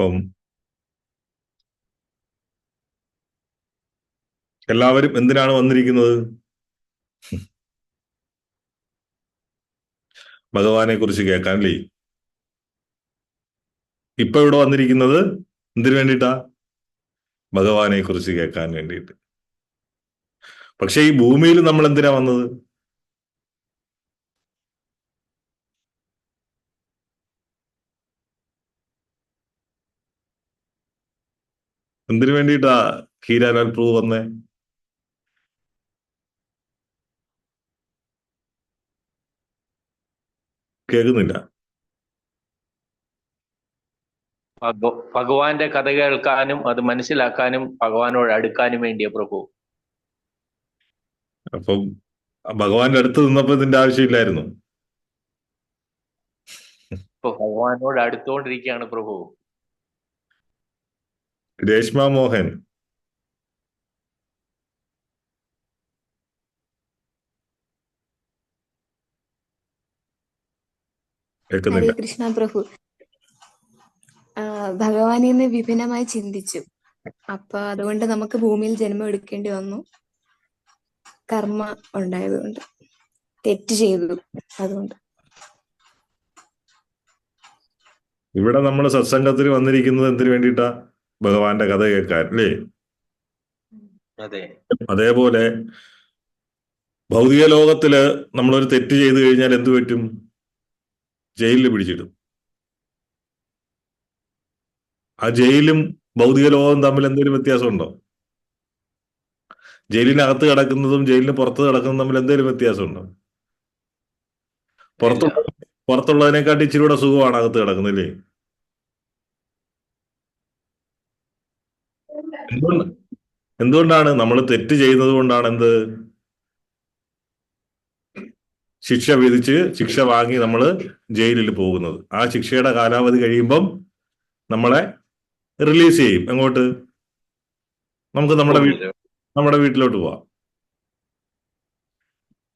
അപ്പം എല്ലാവരും എന്തിനാണ് വന്നിരിക്കുന്നത്? ഭഗവാനെ കുറിച്ച് കേൾക്കാൻ അല്ലേ? ഇപ്പൊ ഇവിടെ വന്നിരിക്കുന്നത് എന്തിനു വേണ്ടിയിട്ടാ? ഭഗവാനെ കുറിച്ച് കേൾക്കാൻ വേണ്ടിയിട്ട്. പക്ഷെ ഈ ഭൂമിയിൽ നമ്മൾ എന്തിനാ വന്നത്? എന്തിനു വേണ്ടിട്ടാ ഹീരാലാൽ പ്രഭു വന്നേ? കേൾക്കുന്നില്ല. ഭഗ- ഭഗവാന്റെ കഥ കേൾക്കാനും അത് മനസ്സിലാക്കാനും ഭഗവാനോട് അടുക്കാനും വേണ്ടിയ പ്രഭു. അപ്പം ഭഗവാന്റെ അടുത്ത് നിന്നപ്പോ ഇതിന്റെ ആവശ്യമില്ലായിരുന്നു. ഇപ്പൊ ഭഗവാനോട് അടുത്തോണ്ടിരിക്കുകയാണ് പ്രഭു. രേഷ്മ മോഹൻ. കേൾക്കുന്നില്ല. കൃഷ്ണ പ്രഭു. ഭഗവാനിൽ നിന്ന് വിഭിന്നമായി ചിന്തിച്ചു. അപ്പൊ അതുകൊണ്ട് നമുക്ക് ഭൂമിയിൽ ജന്മം എടുക്കേണ്ടി വന്നു. കർമ്മ ഉണ്ടായതുകൊണ്ട്. തെറ്റ് ചെയ്തു അതുകൊണ്ട്. ഇവിടെ നമ്മൾ സത്സംഗത്തിന് വന്നിരിക്കുന്നത് എന്തിനു വേണ്ടിയിട്ടാ? ഭഗവാന്റെ കഥ കേൾക്കാൻ അല്ലേ? അതെ. അതേപോലെ ഭൗതിക ലോകത്തിൽ നമ്മളൊരു തെറ്റ് ചെയ്തു കഴിഞ്ഞാൽ എന്തു പറ്റും? ജയിലിൽ പിടിച്ചിടും. ആ ജയിലും ഭൗതിക ലോകവും തമ്മിൽ എന്തെങ്കിലും വ്യത്യാസമുണ്ടോ? ജയിലിനകത്ത് കിടക്കുന്നതും ജയിലിന് പുറത്ത് കിടക്കുന്നതും തമ്മിൽ എന്തെങ്കിലും വ്യത്യാസമുണ്ടോ? പുറത്തു പുറത്തുള്ളതിനെക്കാട്ടി ഇച്ചിരി കൂടെ സുഖമാണ് അകത്ത് കിടക്കുന്നില്ലേ എന്തുകൊണ്ടാണ് നമ്മൾ തെറ്റ് ചെയ്യുന്നത് കൊണ്ടാണ് എന്ത്? ശിക്ഷ വിധിച്ച് ശിക്ഷ വാങ്ങി നമ്മൾ ജയിലിൽ പോകുന്നത്. ആ ശിക്ഷയുടെ കാലാവധി കഴിയുമ്പം നമ്മളെ റിലീസ് ചെയ്യും. എങ്ങോട്ട്? നമുക്ക് നമ്മുടെ നമ്മുടെ വീട്ടിലോട്ട് പോവാം.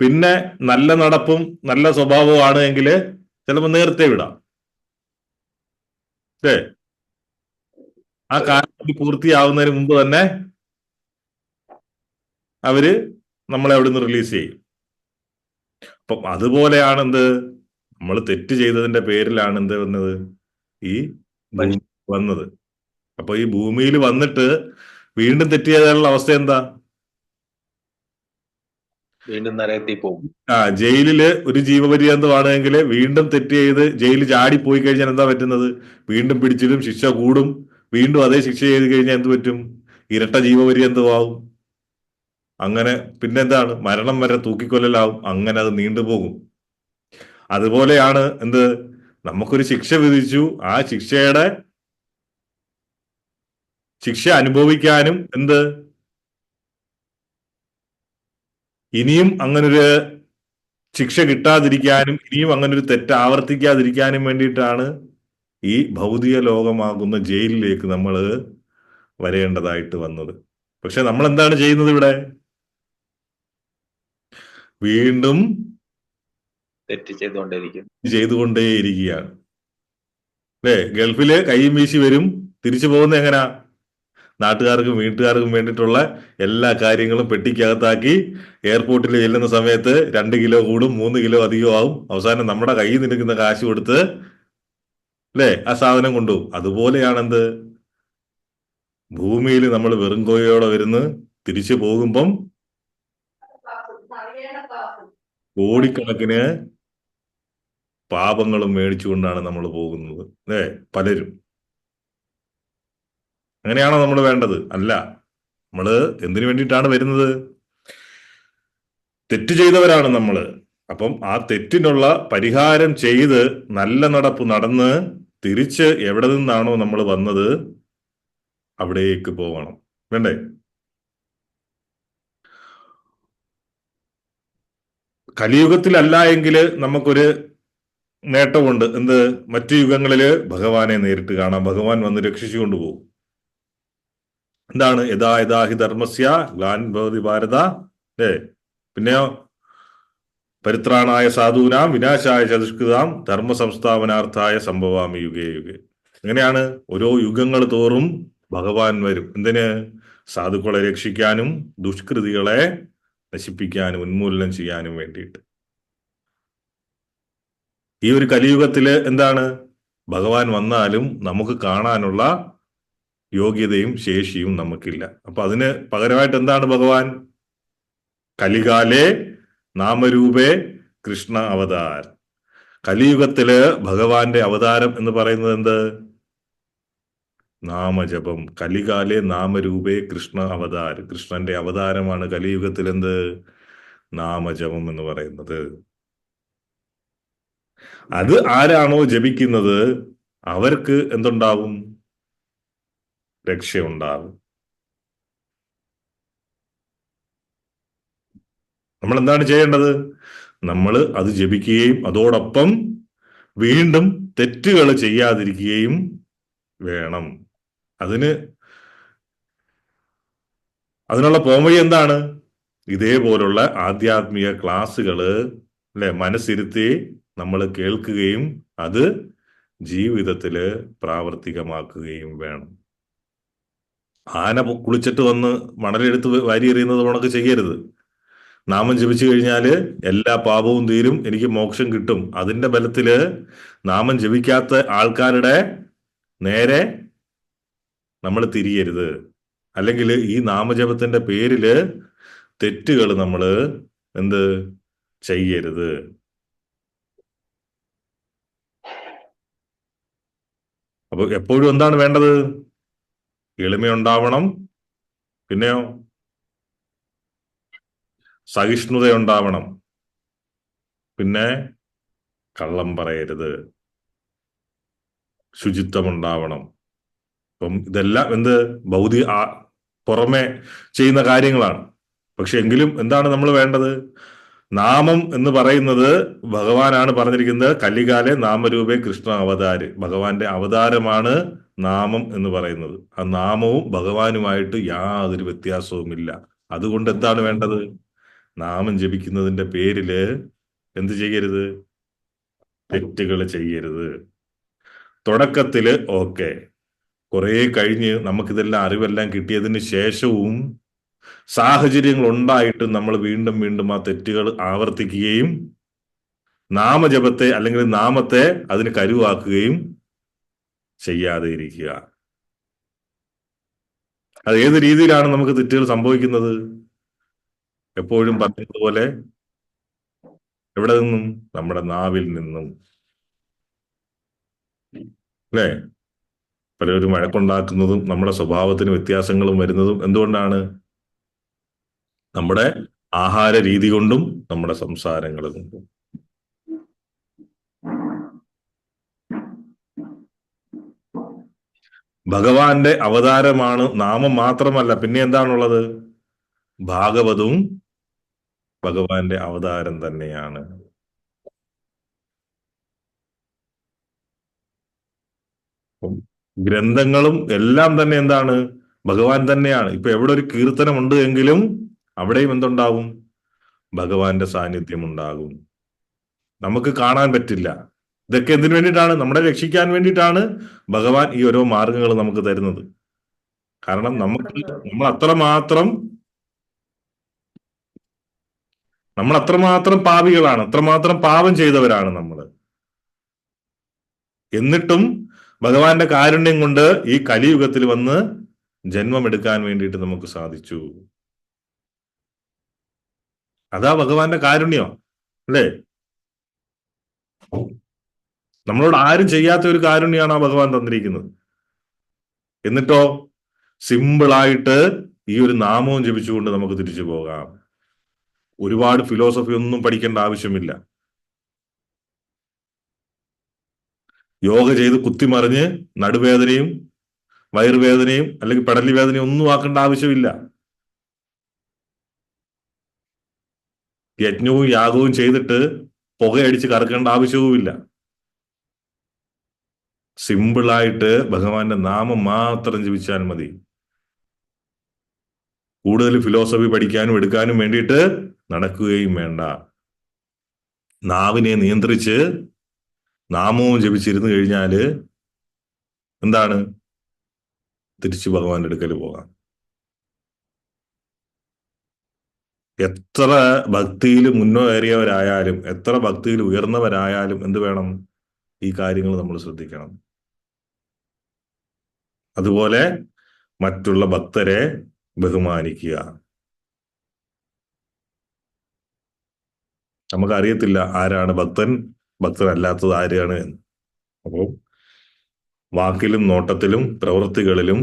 പിന്നെ നല്ല നടപ്പും നല്ല സ്വഭാവവും ആണ് എങ്കിൽ ചിലപ്പോൾ നേരത്തെ വിടാം. അല്ലേ ആ കാലാവധി പൂർത്തിയാവുന്നതിന് മുമ്പ് തന്നെ അവർ നമ്മളെ അവിടുന്ന് റിലീസ് ചെയ്യും. അപ്പം അതുപോലെയാണ് എന്ത് നമ്മൾ തെറ്റ് ചെയ്തതിന്റെ പേരിലാണ് എന്ത് വന്നത്? ഈ വന്നത്. അപ്പൊ ഈ ഭൂമിയിൽ വന്നിട്ട് വീണ്ടും തെറ്റ് ചെയ്താലുള്ള അവസ്ഥ എന്താ? വീണ്ടും നരകത്തിൽ പോകും. ആ ജയിലിൽ ഒരു ജീവപര്യന്തമാണെങ്കിൽ വീണ്ടും തെറ്റ് ചെയ്ത് ജയിലിൽ ചാടി പോയി കഴിഞ്ഞാൽ എന്താ പറ്റുന്നത്? വീണ്ടും പിടിച്ചിടും ശിക്ഷ കൂടും വീണ്ടും അതേ ശിക്ഷ ചെയ്ത് കഴിഞ്ഞാൽ എന്ത് പറ്റും? ഇരട്ട ജീവപര്യന്തമാവും അങ്ങനെ പിന്നെന്താണ്? മരണം വരെ തൂക്കിക്കൊല്ലലാവും. അങ്ങനെ അത് നീണ്ടുപോകും അതുപോലെയാണ് എന്ത്? നമുക്കൊരു ശിക്ഷ വിധിച്ചു. ആ ശിക്ഷയുടെ ശിക്ഷ അനുഭവിക്കാനും എന്ത്? ഇനിയും അങ്ങനൊരു ശിക്ഷ കിട്ടാതിരിക്കാനും ഇനിയും അങ്ങനൊരു തെറ്റ് ആവർത്തിക്കാതിരിക്കാനും വേണ്ടിയിട്ടാണ് ഈ ഭൗതിക ലോകമാകുന്ന ജയിലിലേക്ക് നമ്മൾ വരേണ്ടതായിട്ട് വന്നത്. പക്ഷെ നമ്മൾ എന്താണ് ചെയ്യുന്നത് ഇവിടെ? വീണ്ടും തെറ്റ് ചെയ്തുകൊണ്ടേ ചെയ്തുകൊണ്ടേയിരിക്കുകയാണ്. അല്ലേ? ഗൾഫിൽ കൈയും വീശി വരും. തിരിച്ചു പോകുന്ന എങ്ങനാ? നാട്ടുകാർക്കും വീട്ടുകാർക്കും വേണ്ടിയിട്ടുള്ള എല്ലാ കാര്യങ്ങളും പെട്ടിക്കകത്താക്കി എയർപോർട്ടിൽ ചെല്ലുന്ന സമയത്ത് രണ്ട് കിലോ കൂടും മൂന്ന് കിലോ അധികം ആവും അവസാനം നമ്മുടെ കയ്യിൽ നിൽക്കുന്ന കാശ് കൊടുത്ത് അല്ലേ ആ സാധനം കൊണ്ടുപോകും. അതുപോലെയാണെന്ത്? ഭൂമിയിൽ നമ്മൾ വെറും കോയോടെ വരുന്ന് തിരിച്ചു പോകുമ്പം കോടിക്കണക്കിന് പാപങ്ങളും മേടിച്ചുകൊണ്ടാണ് നമ്മൾ പോകുന്നത്. അല്ലേ പലരും. അങ്ങനെയാണോ നമ്മൾ വേണ്ടത്? അല്ല. നമ്മൾ എന്തിനു വേണ്ടിയിട്ടാണ് വരുന്നത്? തെറ്റ് ചെയ്തവരാണ് നമ്മൾ. അപ്പം ആ തെറ്റിനുള്ള പരിഹാരം ചെയ്ത് നല്ല നടപ്പ് നടന്ന് തിരിച്ച് എവിടെ നിന്നാണോ നമ്മൾ വന്നത് അവിടേക്ക് പോകണം വേണ്ടേ? കലിയുഗത്തിലല്ല എങ്കിൽ നമുക്കൊരു നേട്ടമുണ്ട്. എന്ത്? മറ്റു യുഗങ്ങളിൽ ഭഗവാനെ നേരിട്ട് കാണാം. ഭഗവാൻ വന്ന് രക്ഷിച്ചു കൊണ്ടുപോകും എന്താണ്? യഥാ യഥാ ഹി ധർമ്മസ്യ ഗ്ലാൻ ഭവതി ഭാരത. അല്ലേ പിന്നെയോ? പരിത്രാണായ സാധൂനാം വിനാശായ ചതുഷ്കൃതാം ധർമ്മ സംസ്ഥാപനാർത്ഥായ സംഭവാമി യുഗേ യുഗേ. അങ്ങനെയാണ് ഓരോ യുഗങ്ങൾ തോറും ഭഗവാൻ വരും. എന്തിന്? സാധുക്കളെ രക്ഷിക്കാനും ദുഷ്കൃതികളെ നശിപ്പിക്കാനും ഉന്മൂലനം ചെയ്യാനും വേണ്ടിയിട്ട്. ഈ ഒരു കലിയുഗത്തിൽ എന്താണ്? ഭഗവാൻ വന്നാലും നമുക്ക് കാണാനുള്ള യോഗ്യതയും ശേഷിയും നമുക്കില്ല. അപ്പൊ അതിന് പകരമായിട്ട് എന്താണ് ഭഗവാൻ? കലികാലേ നാമരൂപേ കൃഷ്ണ അവതാർ. കലിയുഗത്തിൽ ഭഗവാന്റെ അവതാരം എന്ന് പറയുന്നത് എന്ത്? നാമജപം. കലികാലേ നാമരൂപേ കൃഷ്ണ അവതാർ. കൃഷ്ണന്റെ അവതാരമാണ് കലിയുഗത്തിൽ എന്ത്? നാമജപം എന്ന് പറയുന്നത്. അത് ആരാണോ ജപിക്കുന്നത്? അവർക്ക് എന്തുണ്ടാവും? രക്ഷയുണ്ടാവും. നമ്മൾ എന്താണ് ചെയ്യേണ്ടത്? നമ്മൾ അത് ജപിക്കുകയും അതോടൊപ്പം വീണ്ടും തെറ്റുകൾ ചെയ്യാതിരിക്കുകയും വേണം. അതിന് അതിനുള്ള പോംവഴി എന്താണ്? ഇതേപോലുള്ള ആധ്യാത്മിക ക്ലാസ്സുകൾ അല്ലെ മനസ്സിരുത്തി നമ്മൾ കേൾക്കുകയും അത് ജീവിതത്തിൽ പ്രാവർത്തികമാക്കുകയും വേണം. ആന കുളിച്ചിട്ട് വന്ന് മണലെടുത്ത് വാരി എറിയുന്നത് ഉണക്ക് ചെയ്യരുത്. നാമം ജപിച്ചു കഴിഞ്ഞാൽ എല്ലാ പാപവും തീരും എനിക്ക് മോക്ഷം കിട്ടും. അതിന്റെ ബലത്തിൽ നാമം ജപിക്കാത്ത ആൾക്കാരുടെ നേരെ നമ്മൾ തിരിയരുത്. അല്ലെങ്കിൽ ഈ നാമജപത്തിന്റെ പേരിൽ തെറ്റുകൾ നമ്മൾ എന്ത് ചെയ്യരുത്. അപ്പൊ എപ്പോഴും എന്താണ് വേണ്ടത്? എളിമയുണ്ടാവണം. പിന്നെയോ? സഹിഷ്ണുത ഉണ്ടാവണം പിന്നെ കള്ളം പറയരുത്. ശുചിത്വം ഉണ്ടാവണം അപ്പം ഇതെല്ലാം എന്ത്? ഭൗതിക പുറമെ ചെയ്യുന്ന കാര്യങ്ങളാണ്. പക്ഷെ എങ്കിലും എന്താണ് നമ്മൾ വേണ്ടത്? നാമം എന്ന് പറയുന്നത് ഭഗവാനാണ് പറഞ്ഞിരിക്കുന്നത്. കലികാലെ നാമരൂപേ കൃഷ്ണ അവതാര്. ഭഗവാന്റെ അവതാരമാണ് നാമം എന്ന് പറയുന്നത്. ആ നാമവും ഭഗവാനുമായിട്ട് യാതൊരു വ്യത്യാസവുമില്ല. അതുകൊണ്ട് എന്താണ് വേണ്ടത്? നാമം ജപിക്കുന്നതിന്റെ പേരിൽ എന്ത് ചെയ്യരുത്? തെറ്റുകൾ ചെയ്യരുത്. തുടക്കത്തിൽ ഓക്കെ. കുറെ കഴിഞ്ഞ് നമുക്കിതെല്ലാം അറിവെല്ലാം കിട്ടിയതിന് ശേഷവും സാഹചര്യങ്ങൾ ഉണ്ടായിട്ടും നമ്മൾ വീണ്ടും വീണ്ടും ആ തെറ്റുകൾ ആവർത്തിക്കുകയും നാമജപത്തെ അല്ലെങ്കിൽ നാമത്തെ അതിന് കരുവാക്കുകയും ചെയ്യാതെ ഇരിക്കുക. അത് ഏത് രീതിയിലാണ് നമുക്ക് തെറ്റുകൾ സംഭവിക്കുന്നത്? എപ്പോഴും പറഞ്ഞതുപോലെ എവിടെ നിന്നും? നമ്മുടെ നാവിൽ നിന്നും. അല്ലേ? പലരും വഴക്കുണ്ടാക്കുന്നതും നമ്മുടെ സ്വഭാവത്തിന് വ്യത്യാസങ്ങളും വരുന്നതും എന്തുകൊണ്ടാണ്? നമ്മുടെ ആഹാര രീതി കൊണ്ടും നമ്മുടെ സംസാരങ്ങൾ കൊണ്ടും. ഭഗവാന്റെ അവതാരമാണ് നാമം മാത്രമല്ല. പിന്നെ എന്താണുള്ളത്? ഭാഗവതവും ഭഗവാന്റെ അവതാരം തന്നെയാണ്. ഗ്രന്ഥങ്ങളും എല്ലാം തന്നെ എന്താണ്? ഭഗവാൻ തന്നെയാണ്. ഇപ്പൊ എവിടെ ഒരു കീർത്തനം ഉണ്ട് എങ്കിലും അവിടെയും എന്തുണ്ടാവും? ഭഗവാന്റെ സാന്നിധ്യം ഉണ്ടാകും നമുക്ക് കാണാൻ പറ്റില്ല. ഇതൊക്കെ എന്തിനു വേണ്ടിയിട്ടാണ്? നമ്മളെ രക്ഷിക്കാൻ വേണ്ടിയിട്ടാണ് ഭഗവാൻ ഈ ഓരോ മാർഗങ്ങൾ നമുക്ക് തരുന്നത്. കാരണം നമുക്ക് നമ്മൾ അത്രമാത്രം നമ്മൾ അത്രമാത്രം പാപികളാണ് അത്രമാത്രം പാപം ചെയ്തവരാണ് നമ്മൾ. എന്നിട്ടും ഭഗവാന്റെ കാരുണ്യം കൊണ്ട് ഈ കലിയുഗത്തിൽ വന്ന് ജന്മമെടുക്കാൻ വേണ്ടിയിട്ട് നമുക്ക് സാധിച്ചു. അതാ ഭഗവാന്റെ കാരുണ്യം അല്ലേ? നമ്മളോട് ആരും ചെയ്യാത്ത ഒരു കാരുണ്യമാണ് ആ ഭഗവാൻ തന്നിരിക്കുന്നത്. എന്നിട്ടോ സിമ്പിളായിട്ട് ഈ ഒരു നാമവും ജപിച്ചുകൊണ്ട് നമുക്ക് തിരിച്ചു പോകാം. ഒരുപാട് ഫിലോസഫി ഒന്നും പഠിക്കേണ്ട ആവശ്യമില്ല. യോഗ ചെയ്ത് കുത്തിമറിഞ്ഞ് നടുവേദനയും വയറുവേദനയും അല്ലെങ്കിൽ പടലി വേദനയും ഒന്നും ആക്കേണ്ട ആവശ്യമില്ല. യജ്ഞവും യാഗവും ചെയ്തിട്ട് പുകയടിച്ച് കറക്കേണ്ട ആവശ്യവുമില്ല. സിമ്പിളായിട്ട് ഭഗവാന്റെ നാമം മാത്രം ജപിച്ചാൽ മതി. കൂടുതൽ ഫിലോസഫി പഠിക്കാനും എടുക്കാനും വേണ്ടിയിട്ട് നടക്കുകയും വേണ്ട. നാവിനെ നിയന്ത്രിച്ച് നാമവും ജപിച്ചിരുന്നു കഴിഞ്ഞാൽ എന്താണ്? തിരിച്ചു ഭഗവാന്റെ അടുക്കൽ പോകാം. എത്ര ഭക്തിയിൽ മുന്നേറിയവരായാലും എത്ര ഭക്തിയിൽ ഉയർന്നവരായാലും എന്ത് വേണം? ഈ കാര്യങ്ങൾ നമ്മൾ ശ്രദ്ധിക്കണം. അതുപോലെ മറ്റുള്ള ഭക്തരെ ബഹുമാനിക്കുക. നമുക്കറിയത്തില്ല ആരാണ് ഭക്തൻ ഭക്തനല്ലാത്തത് ആരാണ് എന്ന് അപ്പോൾ വാക്കിലും നോട്ടത്തിലും പ്രവൃത്തികളിലും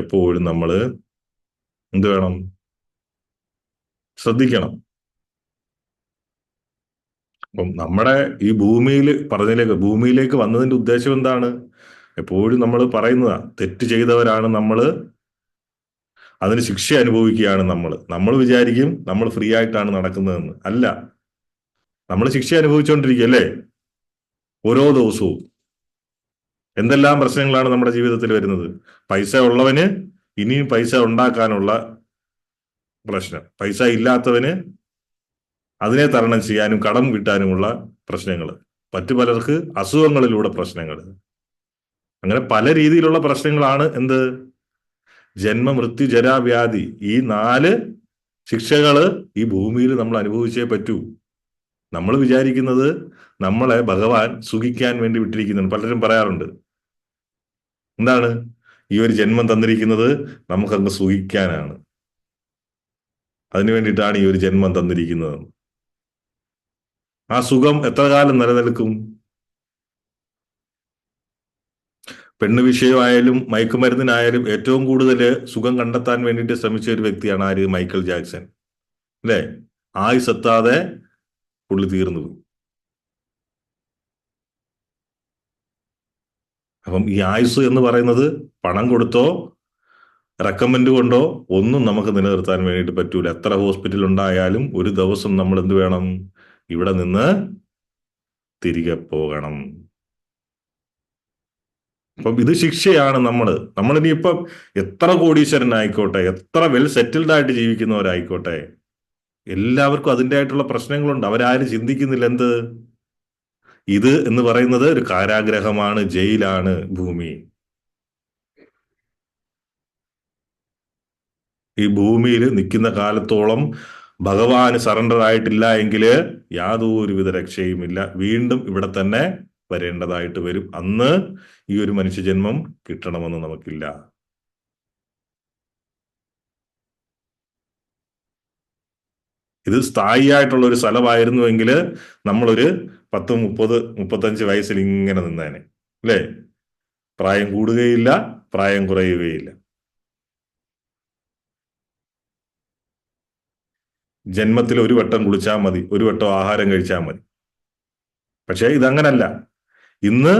എപ്പോഴും നമ്മൾ എന്ത് വേണം? ശ്രദ്ധിക്കണം. അപ്പം നമ്മുടെ ഈ ഭൂമിയിൽ പറഞ്ഞതിലേക്ക് ഭൂമിയിലേക്ക് വന്നതിന്റെ ഉദ്ദേശം എന്താണ്? എപ്പോഴും നമ്മൾ പറയുന്നതാ തെറ്റ് ചെയ്തവരാണ് നമ്മൾ അതിന് ശിക്ഷ അനുഭവിക്കുകയാണ് നമ്മൾ നമ്മൾ വിചാരിക്കും നമ്മൾ ഫ്രീ ആയിട്ടാണ് നടക്കുന്നതെന്ന്. അല്ല നമ്മൾ ശിക്ഷ അനുഭവിച്ചുകൊണ്ടിരിക്കുക അല്ലേ ഓരോ ദിവസവും. എന്തെല്ലാം പ്രശ്നങ്ങളാണ് നമ്മുടെ ജീവിതത്തിൽ വരുന്നത്? പൈസ ഉള്ളവന് ഇനിയും പൈസ ഉണ്ടാക്കാനുള്ള പ്രശ്നം. പൈസ ഇല്ലാത്തവന് അതിനെ തരണം ചെയ്യാനും കടം കിട്ടാനുമുള്ള പ്രശ്നങ്ങൾ മറ്റു പലർക്ക് അസുഖങ്ങളിലൂടെ പ്രശ്നങ്ങൾ അങ്ങനെ പല രീതിയിലുള്ള പ്രശ്നങ്ങളാണ് എന്ത്? ജന്മ മൃത്യു ജരാവ്യാധി. ഈ നാല് ശിക്ഷകൾ ഈ ഭൂമിയിൽ നമ്മൾ അനുഭവിച്ചേ പറ്റൂ. നമ്മൾ വിചാരിക്കുന്നത് നമ്മളെ ഭഗവാൻ സുഖിക്കാൻ വേണ്ടി വിട്ടിരിക്കുന്നുണ്ട്. പലരും പറയാറുണ്ട്. എന്താണ്? ഈ ഒരു ജന്മം തന്നിരിക്കുന്നത് നമുക്കങ്ങ് സുഖിക്കാനാണ്. അതിനു വേണ്ടിയിട്ടാണ് ഈ ഒരു ജന്മം തന്നിരിക്കുന്നത്. ആ സുഖം എത്ര കാലം നിലനിൽക്കും? പെണ്ണ് വിഷയമായാലും മയക്കുമരുന്നിനായാലും ഏറ്റവും കൂടുതൽ സുഖം കണ്ടെത്താൻ വേണ്ടിയിട്ട് ശ്രമിച്ച ഒരു വ്യക്തിയാണ് ആര്? Michael Jackson. അല്ലേ? ആയുസ് എത്താതെ പുള്ളി തീർന്നു പോയി അപ്പം ഈ ആയുസ് എന്ന് പറയുന്നത് പണം കൊടുത്തോ റെക്കമെൻഡ് കൊണ്ടോ ഒന്നും നമുക്ക് നിലനിർത്താൻ വേണ്ടിയിട്ട് പറ്റൂല. എത്ര ഹോസ്പിറ്റൽ ഉണ്ടായാലും ഒരു ദിവസം നമ്മൾ എന്ത് വേണം? ഇവിടെ നിന്ന് തിരികെ പോകണം. അപ്പം ഇത് ശിക്ഷയാണ് നമ്മൾ നമ്മളിനിയിപ്പം എത്ര കോടീശ്വരനായിക്കോട്ടെ എത്ര വെൽ സെറ്റിൽഡ് ആയിട്ട് ജീവിക്കുന്നവരായിക്കോട്ടെ എല്ലാവർക്കും അതിന്റെ ആയിട്ടുള്ള പ്രശ്നങ്ങളുണ്ട്. അവരാരും ചിന്തിക്കുന്നില്ല എന്ത് ഇത് എന്ന് പറയുന്നത് ഒരു കാരാഗ്രഹമാണ് ജയിലാണ് ഭൂമി. ഈ ഭൂമിയിൽ നിൽക്കുന്ന കാലത്തോളം ഭഗവാന് സറണ്ടർ ആയിട്ടില്ല എങ്കിൽ യാതൊരുവിധ രക്ഷയുമില്ല. വീണ്ടും ഇവിടെ തന്നെ വരേണ്ടതായിട്ട് വരും. അന്ന് ഈ ഒരു മനുഷ്യജന്മം കിട്ടണമെന്ന് നമുക്കില്ല. ഇത് സ്ഥായിയായിട്ടുള്ള ഒരു സ്ഥലമായിരുന്നുവെങ്കിൽ നമ്മളൊരു പത്ത് മുപ്പത് മുപ്പത്തഞ്ച് വയസ്സിൽ ഇങ്ങനെ നിന്നേനെ. അല്ലേ? പ്രായം കൂടുകയില്ല പ്രായം കുറയുകയില്ല. ജന്മത്തിൽ ഒരു വട്ടം കുളിച്ചാൽ മതി ഒരു വട്ടം ആഹാരം കഴിച്ചാൽ മതി. പക്ഷേ ഇതങ്ങനല്ല. ഇന്ന്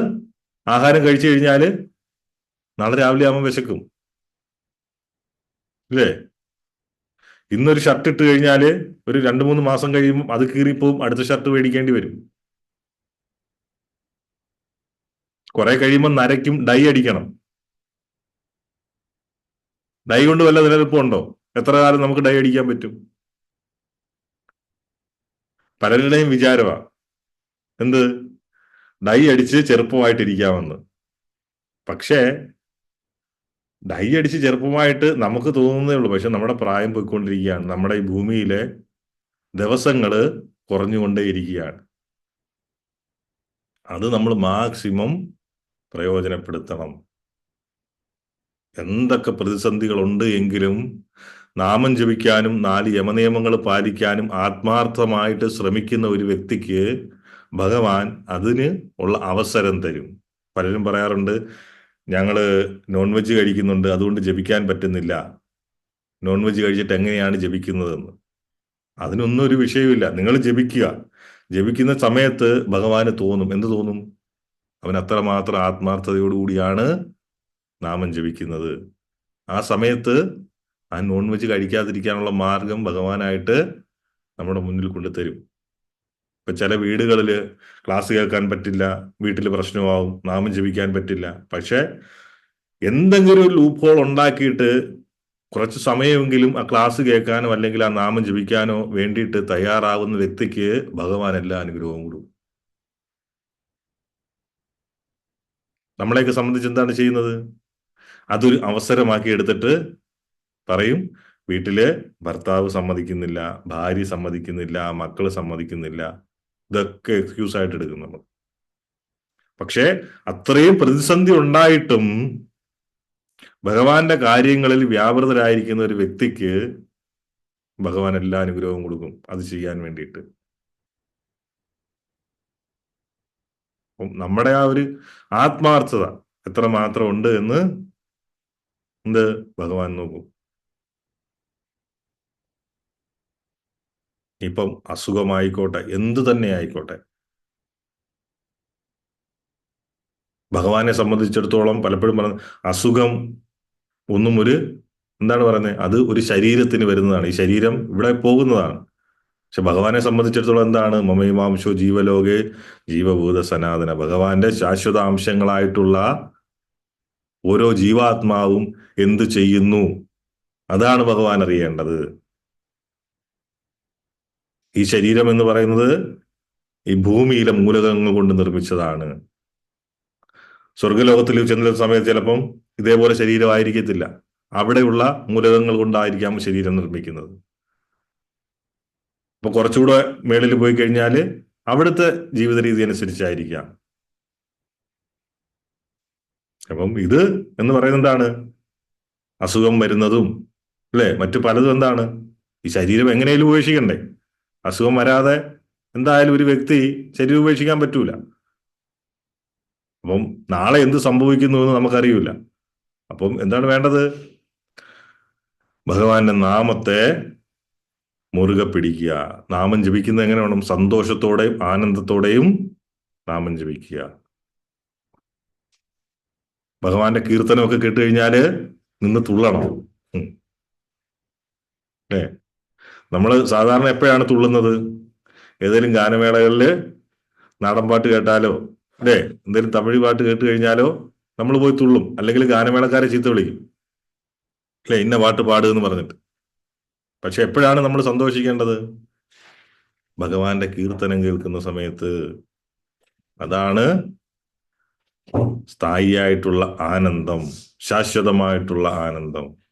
ആഹാരം കഴിച്ചു കഴിഞ്ഞാൽ നാളെ രാവിലെ ആകുമ്പോൾ വിശക്കും. ഇല്ലേ ഇന്നൊരു ഷർട്ട് ഇട്ട് കഴിഞ്ഞാൽ ഒരു രണ്ട് മൂന്ന് മാസം കഴിയുമ്പോൾ അത് കീറിപ്പോവും അടുത്ത ഷർട്ട് മേടിക്കേണ്ടി വരും. കുറെ കഴിയുമ്പോൾ നരയ്ക്കും ഡൈ അടിക്കണം. ഡൈ കൊണ്ട് വല്ല നിലനിൽപ്പുണ്ടോ എത്ര കാലം നമുക്ക് ഡൈ അടിക്കാൻ പറ്റും? പലരുടെയും വിചാരമാ എന്ത്? ഡൈ അടിച്ച് ചെറുപ്പമായിട്ടിരിക്കാമെന്ന്. പക്ഷേ ഡൈ അടിച്ച് ചെറുപ്പമായിട്ട് നമുക്ക് തോന്നുന്നേ ഉള്ളൂ. പക്ഷെ നമ്മുടെ പ്രായം പോയിക്കൊണ്ടിരിക്കുകയാണ്. നമ്മുടെ ഈ ഭൂമിയിലെ ദിവസങ്ങൾ കുറഞ്ഞുകൊണ്ടേയിരിക്കുകയാണ്. അത് നമ്മൾ മാക്സിമം പ്രയോജനപ്പെടുത്തണം. എന്തൊക്കെ പ്രതിസന്ധികളുണ്ട് എങ്കിലും നാമം ജപിക്കാനും നാല് യമനിയമങ്ങൾ പാലിക്കാനും ആത്മാർത്ഥമായിട്ട് ശ്രമിക്കുന്ന ഒരു വ്യക്തിക്ക് ഭഗവാൻ അതിന് ഉള്ള അവസരം തരും. പലരും പറയാറുണ്ട് ഞങ്ങൾ നോൺ വെജ് കഴിക്കുന്നുണ്ട് അതുകൊണ്ട് ജപിക്കാൻ പറ്റുന്നില്ല. നോൺ വെജ് കഴിച്ചിട്ട് എങ്ങനെയാണ് ജപിക്കുന്നതെന്ന്. അതിനൊന്നും ഒരു വിഷയമില്ല നിങ്ങൾ ജപിക്കുക. ജപിക്കുന്ന സമയത്ത് ഭഗവാന് തോന്നും. എന്ത് തോന്നും? അവൻ അത്രമാത്രം ആത്മാർത്ഥതയോടുകൂടിയാണ് നാമം ജപിക്കുന്നത്. ആ സമയത്ത് ആ നോൺ വെജ് കഴിക്കാതിരിക്കാനുള്ള മാർഗം ഭഗവാനായിട്ട് നമ്മുടെ മുന്നിൽ കൊണ്ടുതരും. ഇപ്പൊ ചില വീടുകളിൽ ക്ലാസ് കേൾക്കാൻ പറ്റില്ല വീട്ടിൽ പ്രശ്നമാവും നാമം ജപിക്കാൻ പറ്റില്ല. പക്ഷെ എന്തെങ്കിലും ഒരു ലൂപ്പ് ഹോൾ ഉണ്ടാക്കിയിട്ട് കുറച്ച് സമയമെങ്കിലും ആ ക്ലാസ് കേൾക്കാനോ അല്ലെങ്കിൽ ആ നാമം ജപിക്കാനോ വേണ്ടിയിട്ട് തയ്യാറാവുന്ന വ്യക്തിക്ക് ഭഗവാൻ എല്ലാ അനുഗ്രഹവും കൊടുക്കും നമ്മളെയൊക്കെ സംബന്ധിച്ച് എന്താണ് ചെയ്യുന്നത്? അതൊരു അവസരമാക്കി എടുത്തിട്ട് പറയും വീട്ടിൽ ഭർത്താവ് സമ്മതിക്കുന്നില്ല ഭാര്യ സമ്മതിക്കുന്നില്ല മക്കൾ സമ്മതിക്കുന്നില്ല ഇതൊക്കെ എക്സ്ക്യൂസ് ആയിട്ട് എടുക്കും നമ്മൾ പക്ഷേ അത്രയും പ്രതിസന്ധി ഉണ്ടായിട്ടും ഭഗവാന്റെ കാര്യങ്ങളിൽ വ്യാപൃതരായിരിക്കുന്ന ഒരു വ്യക്തിക്ക് ഭഗവാൻ എല്ലാ അനുഗ്രഹവും കൊടുക്കും. അത് ചെയ്യാൻ വേണ്ടിയിട്ട്. നമ്മുടെ ആ ഒരു ആത്മാർത്ഥത എത്ര മാത്രം ഉണ്ട് എന്ന് എന്ത്? ഭഗവാൻ നോക്കും. ഇപ്പം അസുഖമായിക്കോട്ടെ എന്തു തന്നെ ആയിക്കോട്ടെ. ഭഗവാനെ സംബന്ധിച്ചിടത്തോളം പലപ്പോഴും പറഞ്ഞ അസുഖം ഒന്നും ഒരു എന്താണ് പറയുന്നത്? അത് ഒരു ശരീരത്തിന് വരുന്നതാണ്. ഈ ശരീരം ഇവിടെ പോകുന്നതാണ്. പക്ഷെ ഭഗവാനെ സംബന്ധിച്ചിടത്തോളം എന്താണ്? മമൈമാംശോ ജീവലോകെ ജീവഭൂത സനാതന. ഭഗവാന്റെ ശാശ്വത അംശങ്ങളായിട്ടുള്ള ഓരോ ജീവാത്മാവും എന്ത് ചെയ്യുന്നു? അതാണ് ഭഗവാൻ അറിയേണ്ടത്. ഈ ശരീരം എന്ന് പറയുന്നത് ഈ ഭൂമിയിലെ മൂലകങ്ങൾ കൊണ്ട് നിർമ്മിച്ചതാണ്. സ്വർഗലോകത്തിൽ ചെന്ന സമയത്ത് ചിലപ്പം ഇതേപോലെ ശരീരമായിരിക്കത്തില്ല അവിടെയുള്ള മൂലകങ്ങൾ കൊണ്ടായിരിക്കാം ശരീരം നിർമ്മിക്കുന്നത്. അപ്പൊ കുറച്ചുകൂടെ മേളിൽ പോയി കഴിഞ്ഞാൽ അവിടുത്തെ ജീവിത രീതി അനുസരിച്ചായിരിക്കാം. അപ്പം ഇത് എന്ന് പറയുന്നത് എന്താണ്? അസുഖം വരുന്നതും അല്ലെ? മറ്റു പലതും എന്താണ്? ഈ ശരീരം എങ്ങനെയും ഉപേക്ഷിക്കണ്ടേ? അസുഖം വരാതെ എന്തായാലും ഒരു വ്യക്തി ശരീരം ഉപേക്ഷിക്കാൻ പറ്റൂല. അപ്പം നാളെ എന്ത് സംഭവിക്കുന്നു എന്ന് നമുക്കറിയില്ല അപ്പം എന്താണ് വേണ്ടത്? ഭഗവാന്റെ നാമത്തെ മുറുകെ പിടിക്കുക. നാമം ജപിക്കുന്നത് എങ്ങനെ വേണം? സന്തോഷത്തോടെയും ആനന്ദത്തോടെയും നാമം ജപിക്കുക. ഭഗവാന്റെ കീർത്തനമൊക്കെ കേട്ടുകഴിഞ്ഞാൽ നിന്ന് തുള്ളണം. ഉം. ഏ നമ്മൾ സാധാരണ എപ്പോഴാണ് തുള്ളുന്നത്? ഏതെങ്കിലും ഗാനമേളകളിൽ നാടൻ പാട്ട് കേട്ടാലോ? അല്ലേ? എന്തെങ്കിലും തമിഴ് പാട്ട് കേട്ട് കഴിഞ്ഞാലോ നമ്മൾ പോയി തുള്ളും. അല്ലെങ്കിൽ ഗാനമേളക്കാരെ ചീത്ത വിളിക്കും. അല്ലെ? ഇന്ന പാട്ട് പാടുക പറഞ്ഞിട്ട്. പക്ഷെ എപ്പോഴാണ് നമ്മൾ സന്തോഷിക്കേണ്ടത്? ഭഗവാന്റെ കീർത്തനം കേൾക്കുന്ന സമയത്ത് അതാണ് സ്ഥായിയായിട്ടുള്ള ആനന്ദം ശാശ്വതമായിട്ടുള്ള ആനന്ദം.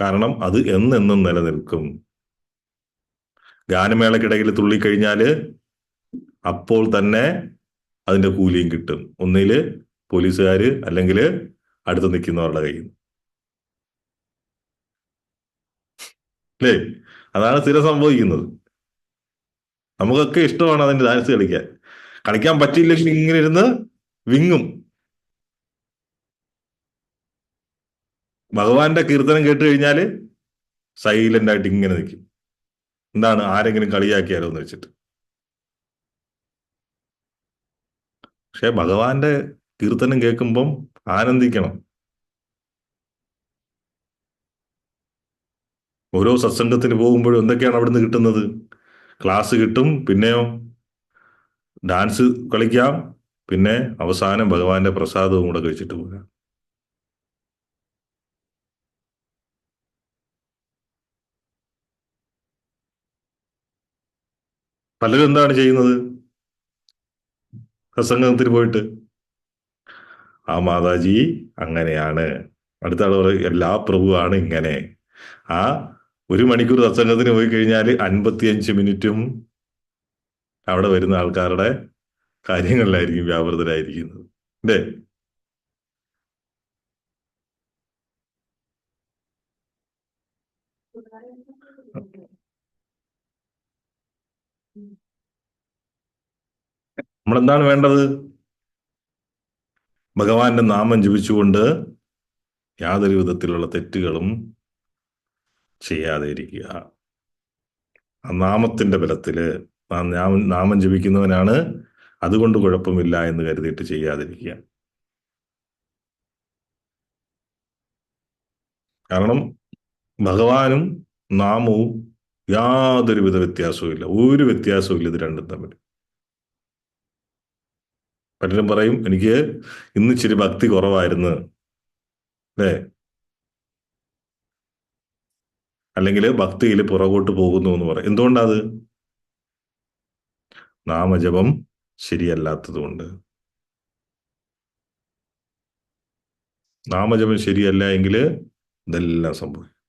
കാരണം അത് എന്നെന്നും നിലനിൽക്കും. ഗാനമേളക്കിടയിൽ തുള്ളിക്കഴിഞ്ഞാൽ അപ്പോൾ തന്നെ അതിന്റെ കൂലിയും കിട്ടും. ഒന്നിൽ പോലീസുകാര് അല്ലെങ്കിൽ അടുത്ത് നിൽക്കുന്നവരുടെ കയ്യിൽ. അല്ലേ? അതാണ് സ്ഥിരം സംഭവിക്കുന്നത്. നമുക്കൊക്കെ ഇഷ്ടമാണ് അതിന്റെ ഡാൻസ് കളിക്കാൻ. കളിക്കാൻ പറ്റിയില്ലെങ്കിൽ ഇങ്ങനെ ഇരുന്ന് വിങ്ങും. ഭഗവാന്റെ കീർത്തനം കേട്ട് കഴിഞ്ഞാൽ സൈലന്റ് ആയിട്ട് ഇങ്ങനെ നിൽക്കും. എന്താണ് ആരെങ്കിലും കളിയാക്കിയാലോ എന്ന് വെച്ചിട്ട്. പക്ഷെ ഭഗവാന്റെ കീർത്തനം കേൾക്കുമ്പം ആനന്ദിക്കണം. ഓരോ സത്സംഗത്തിന് പോകുമ്പോഴും എന്തൊക്കെയാണ് അവിടുന്ന് കിട്ടുന്നത്? ക്ലാസ് കിട്ടും പിന്നെയോ ഡാൻസ് കളിക്കാം പിന്നെ അവസാനം ഭഗവാന്റെ പ്രസാദവും കൂടെ കഴിച്ചിട്ട് പോകാം. പലരും എന്താണ് ചെയ്യുന്നത്? പ്രസംഗത്തിന് പോയിട്ട് ആ മാതാജി അങ്ങനെയാണ്. അടുത്ത ആൾ പറയും എല്ലാ പ്രഭുവാണ് ഇങ്ങനെ. ആ ഒരു മണിക്കൂർ സത്സംഗത്തിന് പോയി കഴിഞ്ഞാൽ അൻപത്തിയഞ്ച് മിനിറ്റും അവിടെ വരുന്ന ആൾക്കാരുടെ കാര്യങ്ങളിലായിരിക്കും വ്യാപൃതരായിരിക്കുന്നത്. അല്ലേ? നമ്മളെന്താണ് വേണ്ടത്? ഭഗവാന്റെ നാമം ജപിച്ചുകൊണ്ട് യാതൊരു വിധത്തിലുള്ള തെറ്റുകളും ചെയ്യാതെ ഇരിക്കുക ആ നാമത്തിന്റെ ബലത്തിൽ നാമം ജപിക്കുന്നവനാണ്. അതുകൊണ്ട് കുഴപ്പമില്ല എന്ന് കരുതിയിട്ട് ചെയ്യാതിരിക്കുക. കാരണം ഭഗവാനും നാമവും യാതൊരുവിധ വ്യത്യാസവും ഇല്ല ഒരു വ്യത്യാസവും ഇല്ല ഇത് രണ്ടും തമ്മിൽ. പലരും പറയും എനിക്ക് ഇന്ന് ഇച്ചിരി ഭക്തി കുറവായിരുന്നു. അല്ലേ? അല്ലെങ്കിൽ ഭക്തിയിൽ പുറകോട്ട് പോകുന്നു എന്ന് പറയും. എന്തുകൊണ്ടത്? നാമജപം ശരിയല്ലാത്തതുകൊണ്ട്. നാമജപം ശരിയല്ല എങ്കിൽ ഇതെല്ലാം സംഭവിക്കും.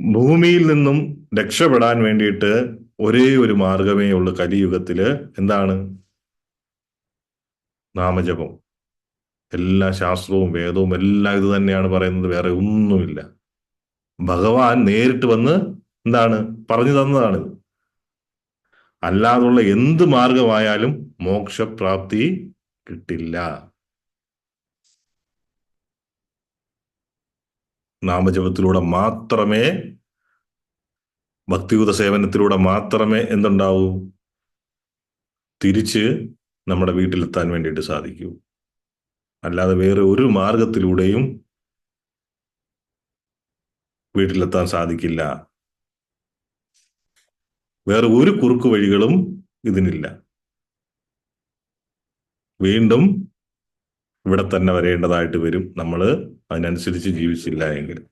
ഭൂമിയിൽ നിന്നും രക്ഷപ്പെടാൻ വേണ്ടിയിട്ട് ഒരേ ഒരു മാർഗമേ ഉള്ളൂ കലിയുഗത്തിൽ. എന്താണ്? നാമജപം. എല്ലാ ശാസ്ത്രവും വേദവും എല്ലാം ഇത് തന്നെയാണ് പറയുന്നത് വേറെ ഒന്നുമില്ല. ഭഗവാൻ നേരിട്ട് വന്ന് എന്താണ്? പറഞ്ഞു തന്നതാണിത് അല്ലാതുള്ള എന്ത് മാർഗമായാലും മോക്ഷപ്രാപ്തി കിട്ടില്ല. നാമജപത്തിലൂടെ മാത്രമേ ഭക്തിയുത സേവനത്തിലൂടെ മാത്രമേ എന്തുണ്ടാവൂ? തിരിച്ച് നമ്മുടെ വീട്ടിലെത്താൻ വേണ്ടിയിട്ട് സാധിക്കൂ. അല്ലാതെ വേറെ ഒരു മാർഗത്തിലൂടെയും വീട്ടിലെത്താൻ സാധിക്കില്ല. വേറെ ഒരു കുറുക്കു വഴികളും ഇതിനില്ല. വീണ്ടും ഇവിടെ തന്നെ വരേണ്ടതായിട്ട് വരും. നമ്മൾ അതിനനുസരിച്ച് ജീവിച്ചില്ല എങ്കിൽ.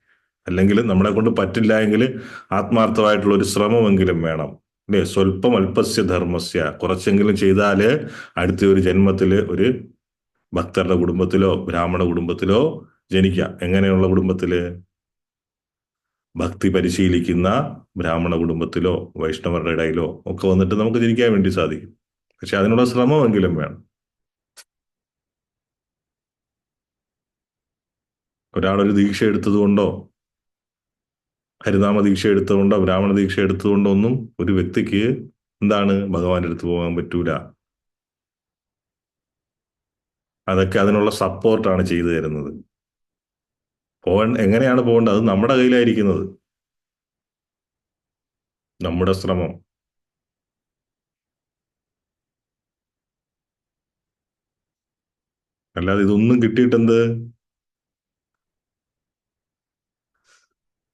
അല്ലെങ്കിൽ നമ്മളെ കൊണ്ട് പറ്റില്ല എങ്കിൽ ആത്മാർത്ഥമായിട്ടുള്ള ഒരു ശ്രമമെങ്കിലും വേണം. അല്ലേ? സ്വല്പം അല്പസ്യ ധർമ്മസ്യ. കുറച്ചെങ്കിലും ചെയ്താൽ അടുത്ത ഒരു ജന്മത്തിൽ ഒരു ഭക്തരുടെ കുടുംബത്തിലോ ബ്രാഹ്മണ കുടുംബത്തിലോ ജനിക്കാം. എങ്ങനെയുള്ള കുടുംബത്തിൽ? ഭക്തി പരിശീലിക്കുന്ന ബ്രാഹ്മണ കുടുംബത്തിലോ വൈഷ്ണവരുടെ ഇടയിലോ ഒക്കെ വന്നിട്ട് നമുക്ക് ജനിക്കാൻ വേണ്ടി സാധിക്കും. പക്ഷെ അതിനുള്ള ശ്രമമെങ്കിലും വേണം. ഒരാളൊരു ദീക്ഷ എടുത്തതുകൊണ്ടോ ഹരിനാമ ദീക്ഷ എടുത്തതുകൊണ്ടോ ബ്രാഹ്മണ ദീക്ഷ എടുത്തതുകൊണ്ടോ ഒന്നും ഒരു വ്യക്തിക്ക് എന്താണ് ഭഗവാന്റെ അടുത്ത് പോകാൻ പറ്റൂല. അതൊക്കെ അതിനുള്ള സപ്പോർട്ടാണ് ചെയ്തു തരുന്നത്. പോകാൻ എങ്ങനെയാണ് പോകേണ്ടത്? അത് നമ്മുടെ കയ്യിലായിരിക്കുന്നത്. നമ്മുടെ ശ്രമം. അല്ലാതെ ഇതൊന്നും കിട്ടിയിട്ടെന്ത്?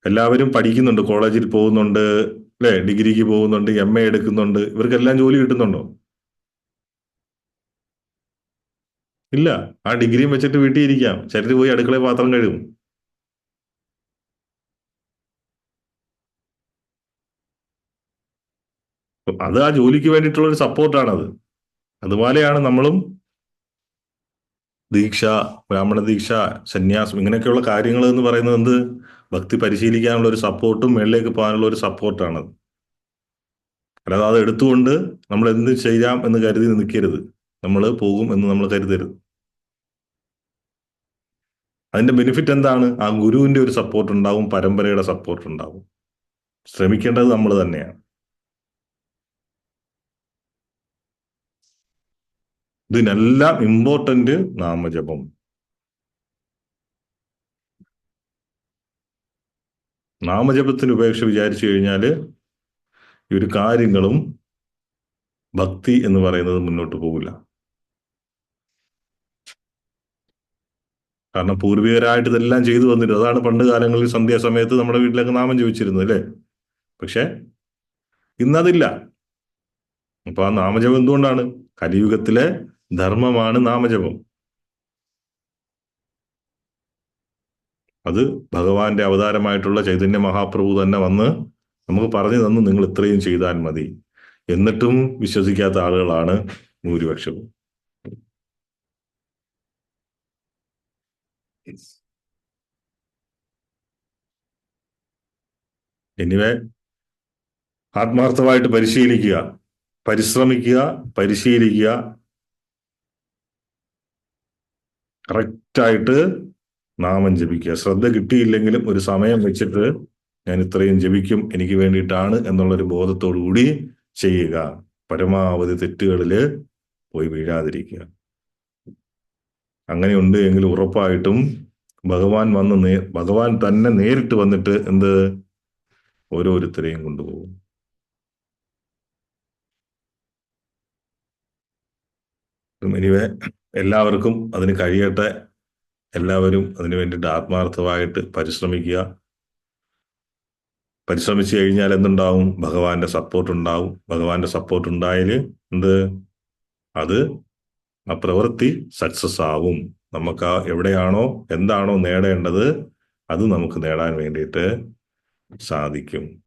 എല്ലാവരും പഠിക്കുന്നുണ്ട് കോളേജിൽ പോകുന്നുണ്ട് അല്ലെ? ഡിഗ്രിക്ക് പോകുന്നുണ്ട് എം എ എടുക്കുന്നുണ്ട്. ഇവർക്കെല്ലാം ജോലി കിട്ടുന്നുണ്ടോ? ഇല്ല. ആ ഡിഗ്രിയും വെച്ചിട്ട് വീട്ടിൽ ഇരിക്കാം. ചരിത്ര പോയി അടുക്കള പാത്രം കഴുകും. അത് ആ ജോലിക്ക് വേണ്ടിയിട്ടുള്ള ഒരു സപ്പോർട്ടാണ് അത് അതുപോലെയാണ് നമ്മളും ദീക്ഷ ബ്രാഹ്മണ ദീക്ഷ സന്യാസം ഇങ്ങനെയൊക്കെയുള്ള കാര്യങ്ങൾ എന്ന് പറയുന്നത് എന്ത്? ഭക്തി പരിശീലിക്കാനുള്ള ഒരു സപ്പോർട്ടും മേളിലേക്ക് പോകാനുള്ള ഒരു സപ്പോർട്ടാണത്. അല്ലാതെ അത് എടുത്തുകൊണ്ട് നമ്മൾ എന്ത് ചെയ്യാം എന്ന് കരുതി നിൽക്കരുത്. നമ്മൾ പോകും എന്ന് നമ്മൾ കരുതരുത്. അതിന്റെ ബെനിഫിറ്റ് എന്താണ്? ആ ഗുരുവിന്റെ ഒരു സപ്പോർട്ട് ഉണ്ടാവും പരമ്പരയുടെ സപ്പോർട്ട് ഉണ്ടാവും. ശ്രമിക്കേണ്ടത് നമ്മൾ തന്നെയാണ്. ഇതിനെല്ലാം ഇമ്പോർട്ടന്റ് നാമജപം. നാമജപത്തിന് ഉപേക്ഷ വിചാരിച്ചു കഴിഞ്ഞാൽ ഈ ഒരു കാര്യങ്ങളും ഭക്തി എന്ന് പറയുന്നത് മുന്നോട്ട് പോകില്ല കാരണം പൂർവികരായിട്ട് ഇതെല്ലാം ചെയ്തു വന്നിരുന്നു അതാണ് പണ്ട് കാലങ്ങളിൽ സന്ധ്യാസമയത്ത് നമ്മുടെ വീട്ടിലൊക്കെ നാമം ചോദിച്ചിരുന്നത് അല്ലേ? പക്ഷെ ഇന്നതില്ല. അപ്പൊ ആ നാമജപം എന്തുകൊണ്ടാണ്? കലിയുഗത്തിലെ ധർമ്മമാണ് നാമജപം. അത് ഭഗവാന്റെ അവതാരമായിട്ടുള്ള ചൈതന്യ മഹാപ്രഭു തന്നെ വന്ന് നമുക്ക് പറഞ്ഞു തന്നു നിങ്ങൾ ഇത്രയും ചെയ്താൽ മതി. എന്നിട്ടും വിശ്വസിക്കാത്ത ആളുകളാണ് ഭൂരിപക്ഷവും. എനിവേ ആത്മാർത്ഥമായിട്ട് പരിശീലിക്കുക പരിശ്രമിക്കുക പരിശീലിക്കുക കറക്റ്റായിട്ട് നാമം ജപിക്കുക. ശ്രദ്ധ കിട്ടിയില്ലെങ്കിലും ഒരു സമയം വെച്ചിട്ട് ഞാൻ ഇത്രയും ജപിക്കും എനിക്ക് വേണ്ടിയിട്ടാണ് എന്നുള്ളൊരു കൂടി ചെയ്യുക. പരമാവധി തെറ്റുകളിൽ പോയി വീഴാതിരിക്കുക. അങ്ങനെ ഉണ്ട് എങ്കിൽ ഉറപ്പായിട്ടും ഭഗവാൻ വന്ന് നേ ഭഗവാൻ തന്നെ നേരിട്ട് വന്നിട്ട് എന്ത്? ഓരോരുത്തരെയും കൊണ്ടുപോകും. എല്ലാവർക്കും അതിന് കഴിയട്ടെ. എല്ലാവരും അതിനു വേണ്ടിയിട്ട് ആത്മാർത്ഥമായിട്ട് പരിശ്രമിക്കുക. പരിശ്രമിച്ചു കഴിഞ്ഞാൽ എന്തുണ്ടാവും? ഭഗവാന്റെ സപ്പോർട്ട് ഉണ്ടാവും. ഭഗവാന്റെ സപ്പോർട്ട് ഉണ്ടായാൽ എന്ത്? അത് ആ പ്രവൃത്തി സക്സസ് ആവും. നമുക്ക് ആ എവിടെയാണോ എന്താണോ നേടേണ്ടത് അത് നമുക്ക് നേടാൻ വേണ്ടിയിട്ട് സാധിക്കും.